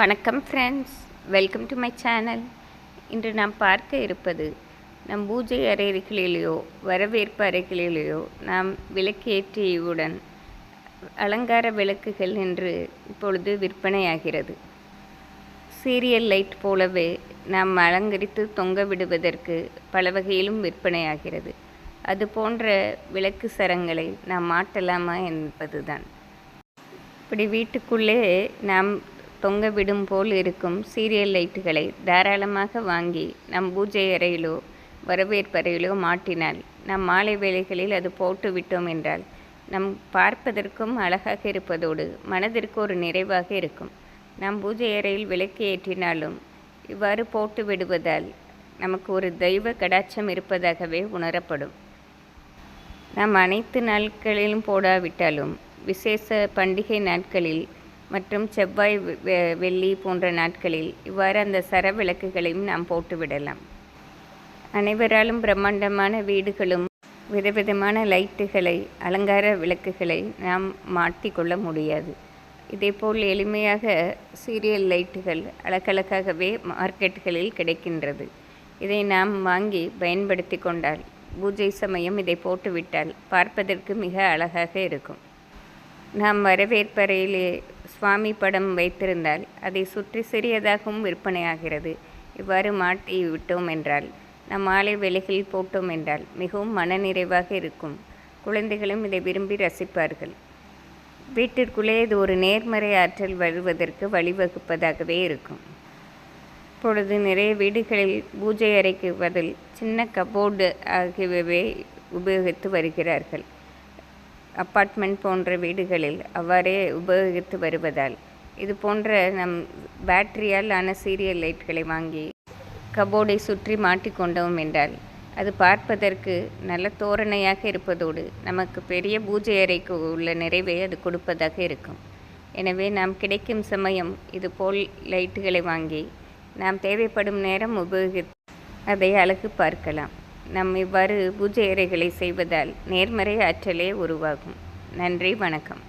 வணக்கம் friends welcome to my channel இன்று நாம் பார்க்க இருப்பது நம் பூஜை அறைகளிலேயோ வரவேற்பு அறைகளிலேயோ நாம் விளக்கேற்றியுடன் அலங்கார விளக்குகள் என்று இப்பொழுது விற்பனையாகிறது. சீரியல் லைட் போலவே நாம் அலங்கரித்து தொங்க விடுவதற்கு பல வகையிலும் விற்பனையாகிறது. அது போன்ற விளக்கு சரங்களை நாம் மாட்டலாமா என்பதுதான். இப்படி வீட்டுக்குள்ளே நாம் தொங்க விடும் போல் இருக்கும் சீரியல் லைட்டுகளை தாராளமாக வாங்கி நம் பூஜை அறையிலோ வரவேற்பறையிலோ மாட்டினால் நம் மாலை வேளைகளில் அது போட்டு விட்டோம் என்றால் நம் பார்ப்பதற்கும் அழகாக இருப்பதோடு மனதிற்கு ஒரு நிறைவாக இருக்கும். நாம் பூஜை அறையில் விளக்கு ஏற்றினாலும் இவ்வாறு போட்டு விடுவதால் நமக்கு ஒரு தெய்வ கடாட்சம் இருப்பதாகவே உணரப்படும். நாம் அனைத்து நாட்களிலும் போடாவிட்டாலும் விசேஷ பண்டிகை நாட்களில் மற்றும் செவ்வாய் வெள்ளி போன்ற நாட்களில் இவ்வாறு அந்த சர விளக்குகளையும் நாம் போட்டுவிடலாம். அனைவராலும் பிரம்மாண்டமான வீடுகளும் விதவிதமான லைட்டுகளை அலங்கார விளக்குகளை நாம் மாட்டிக்கொள்ள முடியாது. இதேபோல் எளிமையாக சீரியல் லைட்டுகள் அழகழகாகவே மார்க்கெட்டுகளில் கிடைக்கின்றது. இதை நாம் வாங்கி பயன்படுத்தி கொண்டால் பூஜை சமயம் இதை போட்டுவிட்டால் பார்ப்பதற்கு மிக அழகாக இருக்கும். நாம் வரவேற்பறையிலே சுவாமி படம் வைத்திருந்தால் அதை சுற்றி சிறியதாகவும் விற்பனையாகிறது. இவ்வாறு மாட்டி விட்டோம் என்றால் நம் மாலை விலைகளில் போட்டோம் என்றால் மிகவும் மனநிறைவாக இருக்கும். குழந்தைகளும் இதை விரும்பி ரசிப்பார்கள். வீட்டிற்குள்ளே இது ஒரு நேர்மறை ஆற்றல் வருவதற்கு வழிவகுப்பதாகவே இருக்கும். இப்பொழுது நிறைய வீடுகளில் பூஜை அறைக்கு பதில் சின்ன கபோர்டு ஆகியவை உபயோகித்து வருகிறார்கள். அப்பார்ட்மெண்ட் போன்ற வீடுகளில் அவ்வாறே உபயோகித்து வருவதால். இது போன்ற நம் பேட்டரியால் ஆன சீரியல் லைட்களை வாங்கி கபோர்டை சுற்றி மாட்டிக்கொண்டோம் என்றால் அது பார்ப்பதற்கு நல்ல தோரணையாக இருப்பதோடு நமக்கு பெரிய பூஜை அறைக்கு உள்ள நிறைவை அது கொடுப்பதாக இருக்கும். எனவே நாம் கிடைக்கும் சமயம் இது போல் லைட்டுகளை வாங்கி நாம் தேவைப்படும் நேரம் உபயோகி அதை அழகு பார்க்கலாம். நம் இவ்வாறு பூஜை அறைகளை செய்வதால் நேர்மறை ஆற்றலே உருவாகும். நன்றி வணக்கம்.